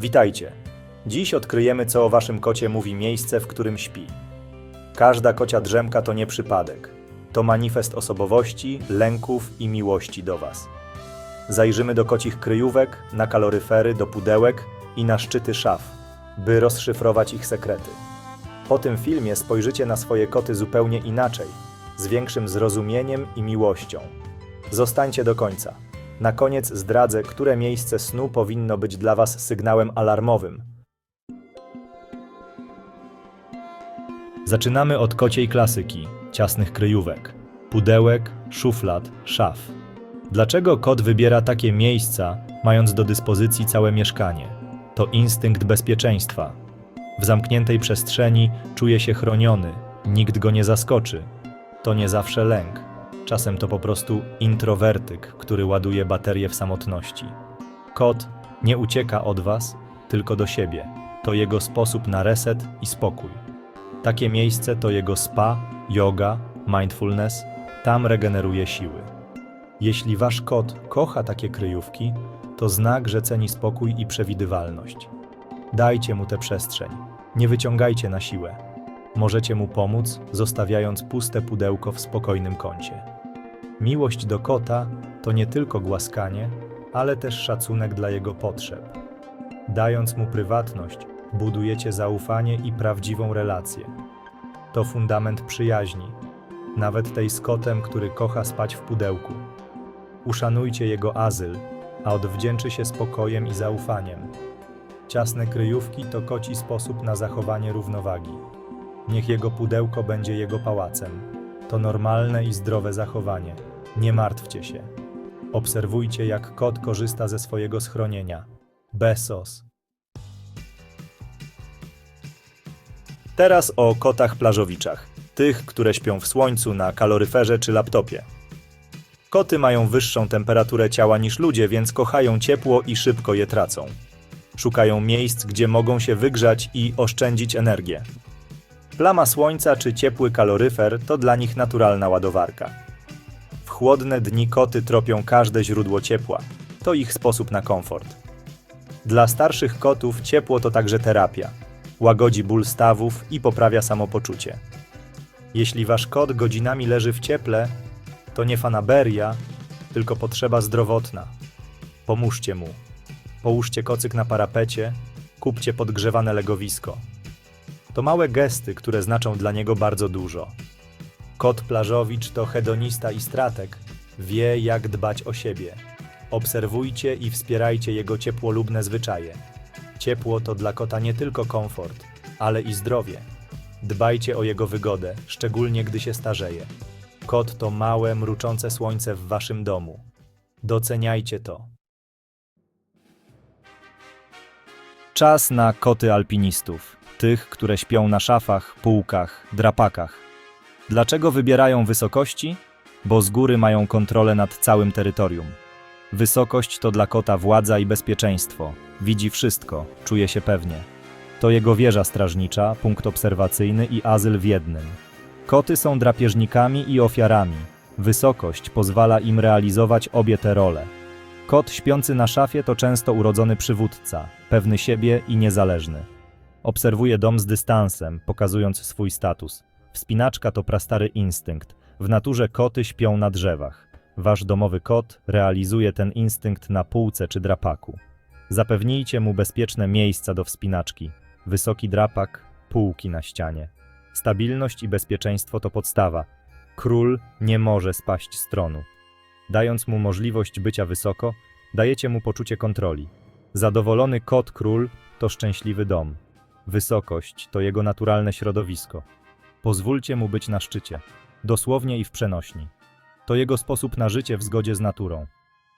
Witajcie. Dziś odkryjemy, co o waszym kocie mówi miejsce, w którym śpi. Każda kocia drzemka to nie przypadek. To manifest osobowości, lęków i miłości do was. Zajrzymy do kocich kryjówek, na kaloryfery, do pudełek i na szczyty szaf, by rozszyfrować ich sekrety. Po tym filmie spojrzycie na swoje koty zupełnie inaczej, z większym zrozumieniem i miłością. Zostańcie do końca. Na koniec zdradzę, które miejsce snu powinno być dla Was sygnałem alarmowym. Zaczynamy od kociej klasyki, ciasnych kryjówek, pudełek, szuflad, szaf. Dlaczego kot wybiera takie miejsca, mając do dyspozycji całe mieszkanie? To instynkt bezpieczeństwa. W zamkniętej przestrzeni czuje się chroniony, nikt go nie zaskoczy. To nie zawsze lęk. Czasem to po prostu introwertyk, który ładuje baterię w samotności. Kot nie ucieka od was, tylko do siebie. To jego sposób na reset i spokój. Takie miejsce to jego spa, yoga, mindfulness, tam regeneruje siły. Jeśli wasz kot kocha takie kryjówki, to znak, że ceni spokój i przewidywalność. Dajcie mu tę przestrzeń, nie wyciągajcie na siłę. Możecie mu pomóc, zostawiając puste pudełko w spokojnym kącie. Miłość do kota to nie tylko głaskanie, ale też szacunek dla jego potrzeb. Dając mu prywatność, budujecie zaufanie i prawdziwą relację. To fundament przyjaźni, nawet tej z kotem, który kocha spać w pudełku. Uszanujcie jego azyl, a odwdzięczy się spokojem i zaufaniem. Ciasne kryjówki to koci sposób na zachowanie równowagi. Niech jego pudełko będzie jego pałacem. To normalne i zdrowe zachowanie. Nie martwcie się. Obserwujcie, jak kot korzysta ze swojego schronienia. Besos. Teraz o kotach plażowiczach. Tych, które śpią w słońcu, na kaloryferze czy laptopie. Koty mają wyższą temperaturę ciała niż ludzie, więc kochają ciepło i szybko je tracą. Szukają miejsc, gdzie mogą się wygrzać i oszczędzić energię. Plama słońca czy ciepły kaloryfer to dla nich naturalna ładowarka. Chłodne dni koty tropią każde źródło ciepła. To ich sposób na komfort. Dla starszych kotów ciepło to także terapia. Łagodzi ból stawów i poprawia samopoczucie. Jeśli wasz kot godzinami leży w cieple, to nie fanaberia, tylko potrzeba zdrowotna. Pomóżcie mu. Połóżcie kocyk na parapecie, kupcie podgrzewane legowisko. To małe gesty, które znaczą dla niego bardzo dużo. Kot plażowicz to hedonista i stratek. Wie, jak dbać o siebie. Obserwujcie i wspierajcie jego ciepłolubne zwyczaje. Ciepło to dla kota nie tylko komfort, ale i zdrowie. Dbajcie o jego wygodę, szczególnie gdy się starzeje. Kot to małe, mruczące słońce w waszym domu. Doceniajcie to. Czas na koty alpinistów, tych, które śpią na szafach, półkach, drapakach. Dlaczego wybierają wysokości? Bo z góry mają kontrolę nad całym terytorium. Wysokość to dla kota władza i bezpieczeństwo. Widzi wszystko, czuje się pewnie. To jego wieża strażnicza, punkt obserwacyjny i azyl w jednym. Koty są drapieżnikami i ofiarami. Wysokość pozwala im realizować obie te role. Kot śpiący na szafie to często urodzony przywódca, pewny siebie i niezależny. Obserwuje dom z dystansem, pokazując swój status. Wspinaczka to prastary instynkt. W naturze koty śpią na drzewach. Wasz domowy kot realizuje ten instynkt na półce czy drapaku. Zapewnijcie mu bezpieczne miejsca do wspinaczki. Wysoki drapak, półki na ścianie. Stabilność i bezpieczeństwo to podstawa. Król nie może spaść z tronu. Dając mu możliwość bycia wysoko, dajecie mu poczucie kontroli. Zadowolony kot król to szczęśliwy dom. Wysokość to jego naturalne środowisko. Pozwólcie mu być na szczycie, dosłownie i w przenośni. To jego sposób na życie w zgodzie z naturą.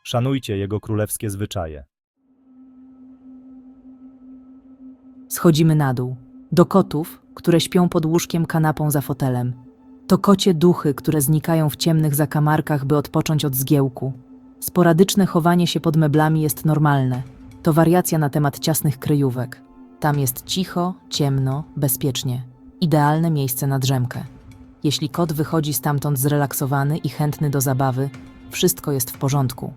Szanujcie jego królewskie zwyczaje. Schodzimy na dół. Do kotów, które śpią pod łóżkiem kanapą za fotelem. To kocie duchy, które znikają w ciemnych zakamarkach, by odpocząć od zgiełku. Sporadyczne chowanie się pod meblami jest normalne. To wariacja na temat ciasnych kryjówek. Tam jest cicho, ciemno, bezpiecznie. Idealne miejsce na drzemkę. Jeśli kot wychodzi stamtąd zrelaksowany i chętny do zabawy, wszystko jest w porządku.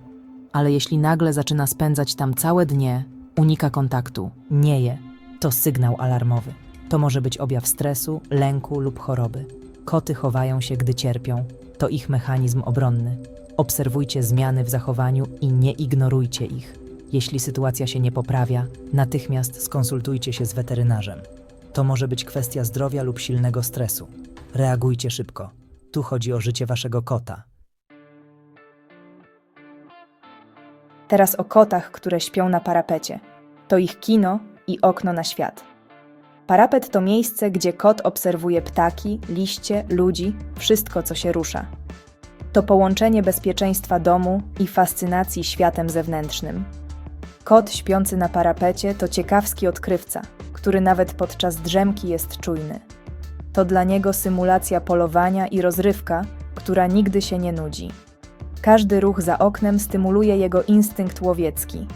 Ale jeśli nagle zaczyna spędzać tam całe dnie, Unika kontaktu, nie je. To sygnał alarmowy. To może być objaw stresu, lęku lub choroby. Koty chowają się, gdy cierpią. To ich mechanizm obronny. Obserwujcie zmiany w zachowaniu i nie ignorujcie ich. Jeśli sytuacja się nie poprawia, natychmiast skonsultujcie się z weterynarzem. To może być kwestia zdrowia lub silnego stresu. Reagujcie szybko. Tu chodzi o życie waszego kota. Teraz o kotach, które śpią na parapecie. To ich kino i okno na świat. Parapet to miejsce, gdzie kot obserwuje ptaki, liście, ludzi, wszystko, co się rusza. To połączenie bezpieczeństwa domu i fascynacji światem zewnętrznym. Kot śpiący na parapecie to ciekawski odkrywca, który nawet podczas drzemki jest czujny. To dla niego symulacja polowania i rozrywka, która nigdy się nie nudzi. Każdy ruch za oknem stymuluje jego instynkt łowiecki.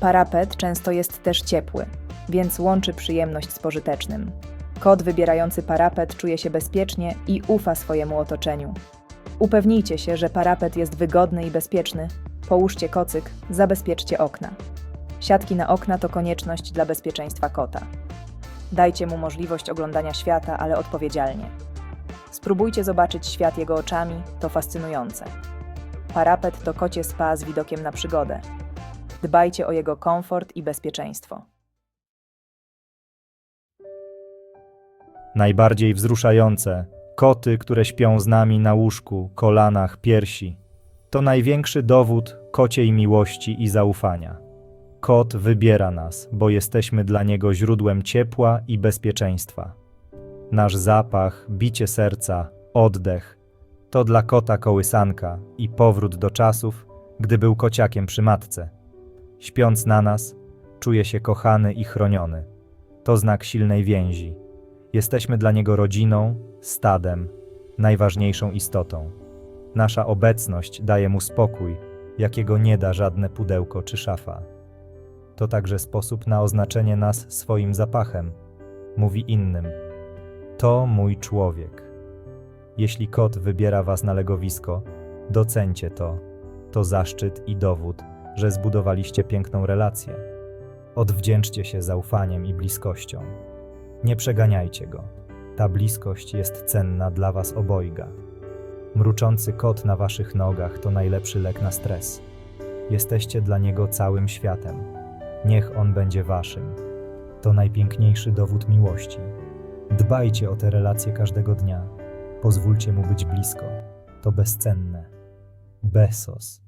Parapet często jest też ciepły, więc łączy przyjemność z pożytecznym. Kot wybierający parapet czuje się bezpiecznie i ufa swojemu otoczeniu. Upewnijcie się, że parapet jest wygodny i bezpieczny. Połóżcie kocyk, zabezpieczcie okna. Siatki na okna to konieczność dla bezpieczeństwa kota. Dajcie mu możliwość oglądania świata, ale odpowiedzialnie. Spróbujcie zobaczyć świat jego oczami, to fascynujące. Parapet to kocie spa z widokiem na przygodę. Dbajcie o jego komfort i bezpieczeństwo. Najbardziej wzruszające koty, które śpią z nami na łóżku, kolanach, piersi. To największy dowód kociej miłości i zaufania. Kot wybiera nas, bo jesteśmy dla niego źródłem ciepła i bezpieczeństwa. Nasz zapach, bicie serca, oddech to dla kota kołysanka i powrót do czasów, gdy był kociakiem przy matce. Śpiąc na nas, czuje się kochany i chroniony. To znak silnej więzi. Jesteśmy dla niego rodziną, stadem, najważniejszą istotą. Nasza obecność daje mu spokój, jakiego nie da żadne pudełko czy szafa. To także sposób na oznaczenie nas swoim zapachem. Mówi innym: To mój człowiek. Jeśli kot wybiera was na legowisko, docencie to. To zaszczyt i dowód, że zbudowaliście piękną relację. Odwdzięczcie się zaufaniem i bliskością. Nie przeganiajcie go. Ta bliskość jest cenna dla was obojga. Mruczący kot na waszych nogach to najlepszy lek na stres. Jesteście dla niego całym światem. Niech on będzie waszym. To najpiękniejszy dowód miłości. Dbajcie o te relacje każdego dnia. Pozwólcie mu być blisko. To bezcenne. Besos.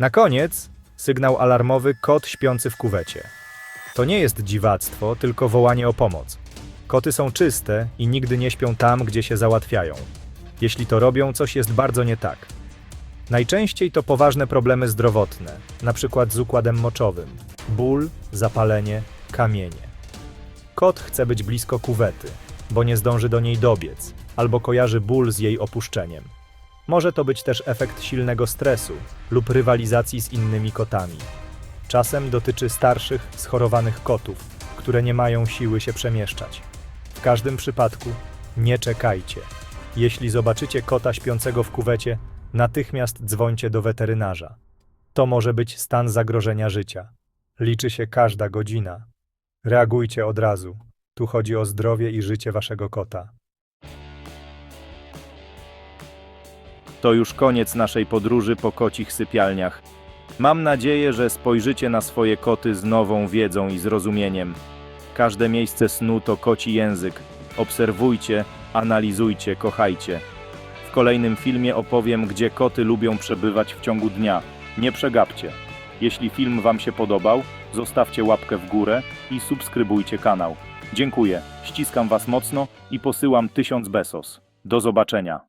Na koniec sygnał alarmowy kot śpiący w kuwecie. To nie jest dziwactwo, tylko wołanie o pomoc. Koty są czyste i nigdy nie śpią tam, gdzie się załatwiają. Jeśli to robią, coś jest bardzo nie tak. Najczęściej to poważne problemy zdrowotne, np. z układem moczowym, ból, zapalenie, kamienie. Kot chce być blisko kuwety, bo nie zdąży do niej dobiec, albo kojarzy ból z jej opuszczeniem. Może to być też efekt silnego stresu lub rywalizacji z innymi kotami. Czasem dotyczy starszych, schorowanych kotów, które nie mają siły się przemieszczać. W każdym przypadku nie czekajcie. Jeśli zobaczycie kota śpiącego w kuwecie, natychmiast dzwońcie do weterynarza. To może być stan zagrożenia życia. Liczy się każda godzina. Reagujcie od razu. Tu chodzi o zdrowie i życie waszego kota. To już koniec naszej podróży po kocich sypialniach. Mam nadzieję, że spojrzycie na swoje koty z nową wiedzą i zrozumieniem. Każde miejsce snu to koci język. Obserwujcie, analizujcie, kochajcie. Kolejnym filmie opowiem, gdzie koty lubią przebywać w ciągu dnia. Nie przegapcie. Jeśli film Wam się podobał, zostawcie łapkę w górę i subskrybujcie kanał. Dziękuję, ściskam Was mocno i posyłam 1000 besos. Do zobaczenia.